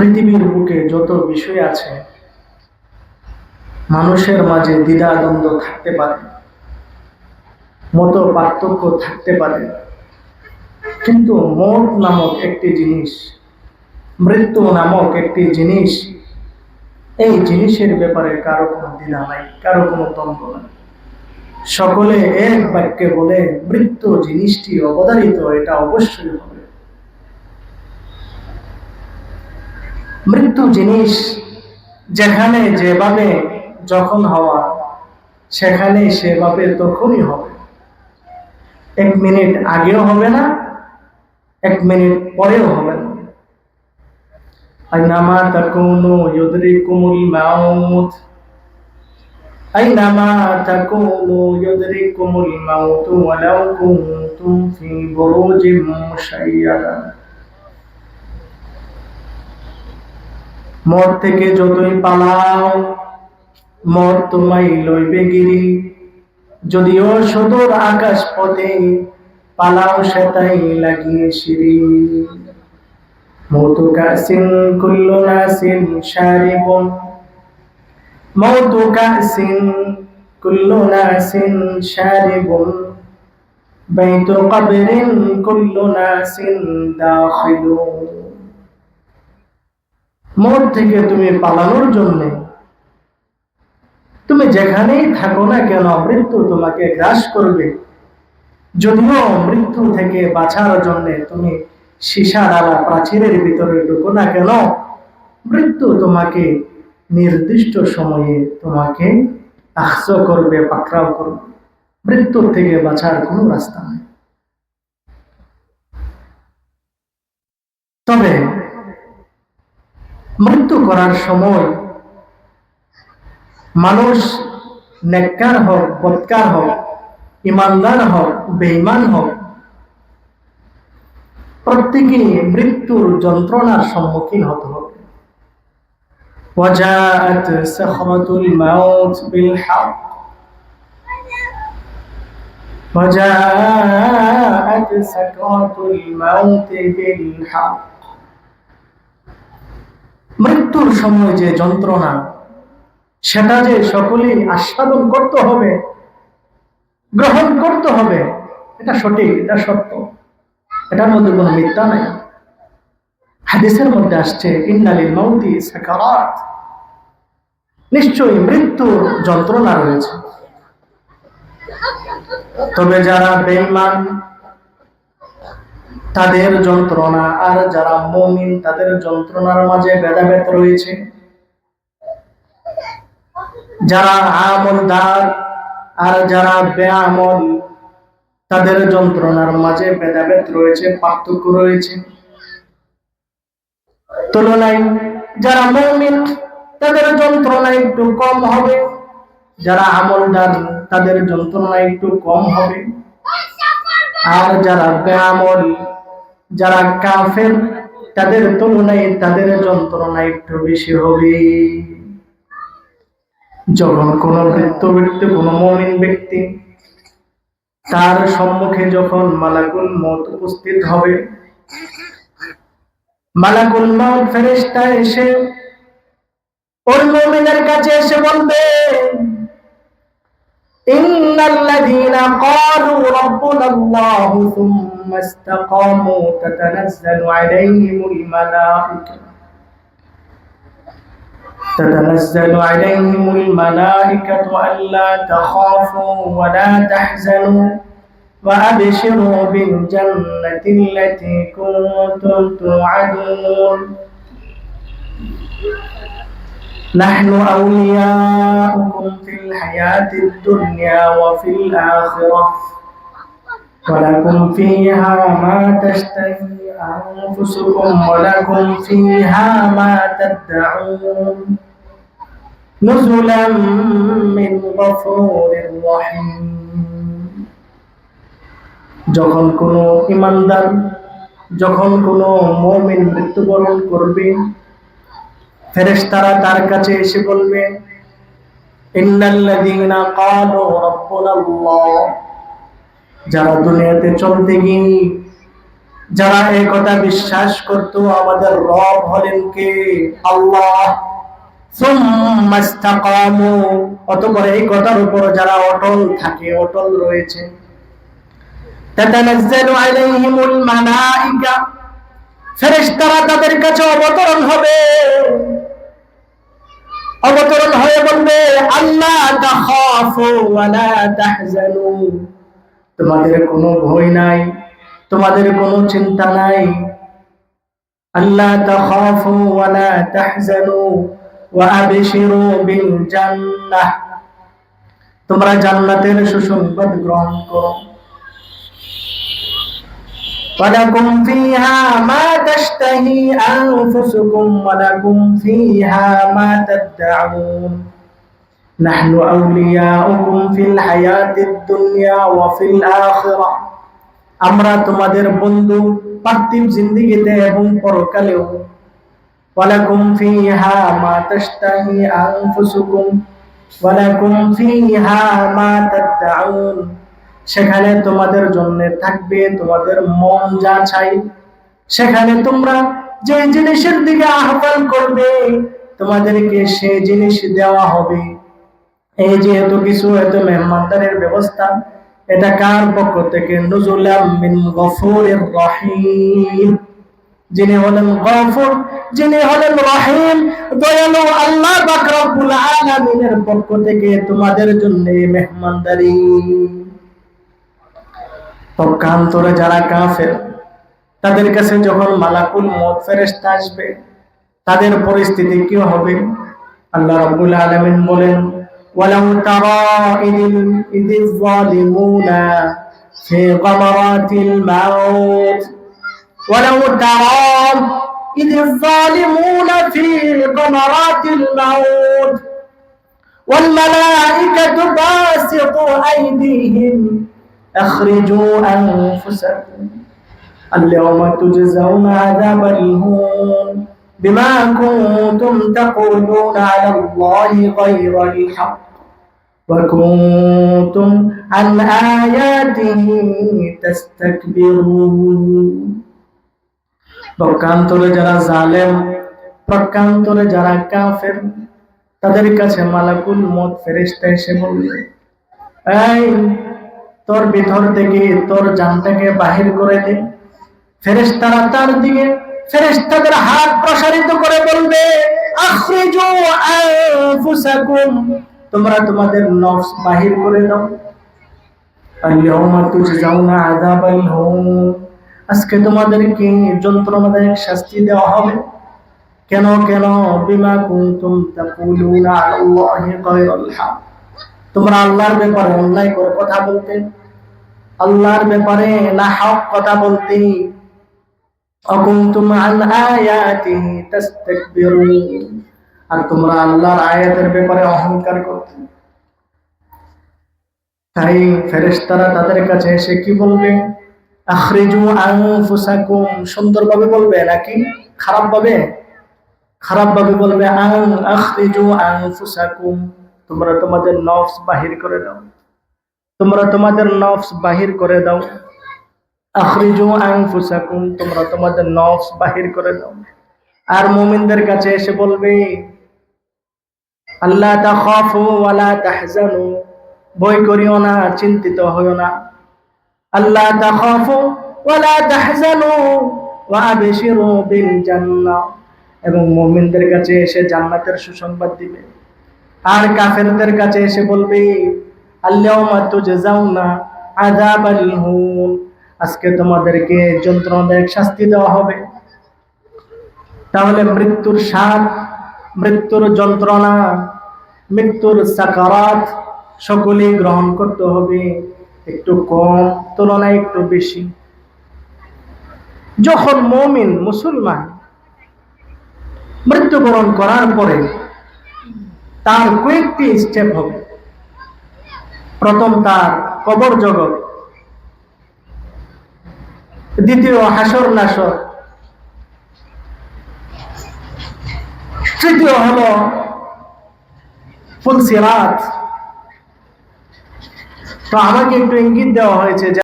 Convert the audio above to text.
পৃথিবীর বুকে যত বিষয় আছে, মানুষের মাঝে দ্বিধাদ্বন্দ্ব থাকতে পারে, মত পার্থক্য থাকতে পারে। কিন্তু মত নামক একটি জিনিস, মৃত্যু নামক একটি জিনিস, এই জিনিসের ব্যাপারে কারও কোনো দ্বিধা নাই, কারও কোনো দ্বন্দ্ব নাই। সকলে এক বাক্যে বলে, মৃত্যু জিনিসটি অবধারিত, এটা অবশ্যই হবে। মৃত্যু জিনিস যেখানে যেভাবে যখন হওয়া, সেখানে সেভাবে তখনই হবে। এক মিনিট আগেও হবে না, এক মিনিট পরেও হবে না। আইনামা তাকুনু ইউদরিকুমুল মাউত। আইনামা তাকুনু ইউদরিকুমুল মাউত ওয়ালাউ কুনতুম ফি বুরুজিম মুশাইয়াদা মর থেকে যতই পালাও, মর তোমায় লইবে গিরি। যদিও সদর আকাশ পথে পালাও সেটাই লাগিয়ে সিঁড়ি। মৌতু কাসিন কুল্লু নাসিন শারিবুন মৌতু কাসিন কুল্লু নাসিন শারিবুন বাইতু কবরিন কুল্লু নাসিন দাখিলুন। মর থেকে তুমি পালানোর জন্য। তুমি যেখানেই থাকো না কেন, মৃত্যু তোমাকে গ্রাস করবে। যদিও মৃত্যু থেকে বাঁচার জন্য তুমি সীসা ডালা প্রাচীরের ভিতরে ঢুকো না কেন, মৃত্যু তোমাকে নির্দিষ্ট সময়ে তোমাকে আহস করবে, পাকড়াও করবে। মৃত্যুর থেকে বাঁচার কোনো রাস্তা নেই। তবে মৃত্যু করার সময় মানুষ নেককার হোক বৎকার হোক ইমানদার হোক বেঈমান হোক প্রত্যেকে মৃত্যুর যন্ত্রণার সম্মুখীন হতে হবে وجاءت سخرة الموت بالحق وجاءت سكرة الموت بالحق মৃত্যুর সময় যে যন্ত্রণা, সেটা যে সকলেই আস্বাদন করতে হবে, গ্রহণ করতে হবে, এটা সঠিক, এটা সত্য। এটার মধ্যে কোনো মিথ্যা নাই। হাদিসের মধ্যে আসছে ইন্নালিল মাউতি সাকারাত। নিশ্চয়ই মৃত্যুর যন্ত্রণা রয়েছে। তবে যারা বেঈমান তাদের যন্ত্রণা, আর যারা মমিন, তাদের যন্ত্রণার মাঝে ভেদাভেদ রয়েছে। যারা আমলদার, আর যারা বেআমল, তাদের যন্ত্রণার মাঝে ভেদাভেদ রয়েছে, পার্থক্য রয়েছে। তুলনায় যারা মমিন, তাদের যন্ত্রণা একটু কম হবে। যারা আমল আমলদার, তাদের যন্ত্রণা একটু কম হবে। আর যারা বেআমল যারা কাফের, তাদের তুলনায় তাদের যন্ত্রণা একটু বেশি হবে। যখন কোন বৃত্ত বৃত্ত কোন মমিন ব্যক্তি তার সম্মুখে যখন মালাকুল মত উপস্থিত হবে, মালাকুল মত ফেরেস্তা এসে ওই মমিনের কাছে এসে বলবে, ইন্নাল্লাযীনা ক্বালু রাব্বুনা সুম্মা ثم استقاموا تتنزل عليهم الملائكة. تتنزل عليهم الملائكة ألا تخافوا ولا تحزنوا وأبشروا بالجنة التي كنتم توعدون. نحن أولياؤكم في الحياة الدنيا وفي الآخرة. ولكم فيها ما تشتهي أنفسكم ولكم فيها ما تدعون نزلا من غفور رحيم যখন কোনো ইমানদার যখন কোনো মমিন মৃত্যুবরণ করবে ফেরেশতারা তার কাছে এসে বলবে ইন্নাল্লাযীনা ক্বালু রাব্বুনাল্লাহ যারা দুনিয়াতে চলতে গিয়ে, যারা এই কথা বিশ্বাস করত, আমাদের রব হলেন কে? আল্লাহ। অতঃপর এই কথার উপর যারা অটল থাকে, অটল রয়েছে। তাদের কাছে অবতরণ হবে। অবতরণ হয়ে বলবে, আল্লাহ তোমাদের কোনো ভয় নাই তোমাদের কোনো চিন্তা নাই আল্লাহ তাখাফু ওয়ালা তাহজানু ওয়া আবশিরু বিল জান্নাহ তোমরা জান্নাতের সুসংবাদ গ্রহণ করো ولكم فيها ما تشتهي أنفسكم ولكم فيها ما تدعون نحن أولياؤكم في الحياة الدنيا وفي الآخرة আমরা তোমাদের বন্ধু পার্থিব জিন্দিগিতে এবং পরকালেও ওয়ালাকুম ফিহা মা তাশতাহি আনফুসুকুম ওয়ালাকুম ফিহা মা তাদউন সেখানে তোমাদের জন্য থাকবে তোমাদের মন যা চাই সেখানে তোমরা যে জিনিসের দিকে আহ্বান করবে তোমাদেরকে সে জিনিস দেওয়া হবে এই যে এত কিছু এত মেহমানদারের ব্যবস্থা, এটা কার পক্ষ থেকে? মিন রহিম। যিনি হলেন গফুর, যিনি হলেন রহিম, দয়ালু আল্লাহ আলামিনের পক্ষ থেকে তোমাদের জন্য মেহমানদারি। পক্ষান্তরে যারা কাফের, তাদের কাছে যখন মালাকুল মত ফেরেশতা আসবে, তাদের পরিস্থিতি কি হবে? আল্লাহ রাব্বুল আলামিন বলেন ولو ترى إذ الظالمون في غمرات الموت. ولو ترى إذ الظالمون في غمرات الموت. والملائكة باسطوا أيديهم. أخرجوا أنفسكم. اليوم تجزون عذاب الهون. بما كنتم تقولون على الله غير الحق وكنتم عن آياته تستكبرون প্রকান্তরে যারা জালেম প্রকান্তরে যারা কাফের তাদের কাছে মালাকুল মত ফেরেশতা এসে বলবে এই তোর ভিতর থেকে তোর জানটাকে বাহির করে দে ফেরেশতারা তার দিকে ফেরেশতাদের হাত প্রসারিত করে বলবে, আখরিজু আনফুসাকুম। তোমরা তোমাদের নফস বাহির করে দাও। আল্লাহুম্মা তুজজাউনা আযাবাল হুম। আজকে তোমাদেরকে যন্ত্রণাদায়ক শাস্তি দেওয়া হবে। কেন কেন? বিমা কুনতুম তাকুলুনা আলাল্লাহি গায়রাল হক। তোমরা আল্লাহর ব্যাপারে অন্যায় করে কথা বলতে, আল্লাহর ব্যাপারে না হক কথা বলতে অকুন্তুম আন আয়াতিহি তাস্তাকবিরুন। আর তোমরা আল্লাহর আয়াতের ব্যাপারে অহংকার করতে। তাই ফেরেশতারা তাদের কাছে এসে কি বলবে? আখরিজু আনফুসাকুম। সুন্দরভাবে বলবে নাকি? খারাপ ভাবে খারাপ ভাবে বলবে আন আখরিজু আনফুসাকুম। তোমরা তোমাদের নফস বাহির করে দাও। তোমরা তোমাদের নফস বাহির করে দাও। আখরিজু আনফুসাকুম, তোমরা তোমাদের নফস বাহির করে দাও। আর মুমিনদের কাছে এসে বলবে আল্লাহ তাখাফু ওয়ালা তাহজানু। ভয় করিও না, চিন্তিত হইও না। আল্লাহ তাখাফু ওয়ালা তাহজানু ওয়া বিল জান্নাহ। এবং মুমিনদের কাছে এসে জান্নাতের সুসংবাদ দিবে। আর কাফেরদের কাছে এসে বলবে আল্লাহুম্মা তুজজাউনা আযাবাল হুন। আজকে তোমাদেরকে যন্ত্রণাদায়ক শাস্তি দেওয়া হবে। তাহলে মৃত্যুর স্বাদ, মৃত্যুর যন্ত্রণা, মৃত্যুর সাকারাত সকলেই গ্রহণ করতে হবে। একটু কম, তুলনায় একটু বেশি। যখন মমিন মুসলমান মৃত্যুবরণ করার পরে তার কয়েকটি স্টেপ হবে। প্রথম তার কবর জগৎ দ্বিতীয় হাসর নাসর। তৃতীয় হল ফুলসিরাত। তো আমাকে একটু ইঙ্গিত দেওয়া হয়েছে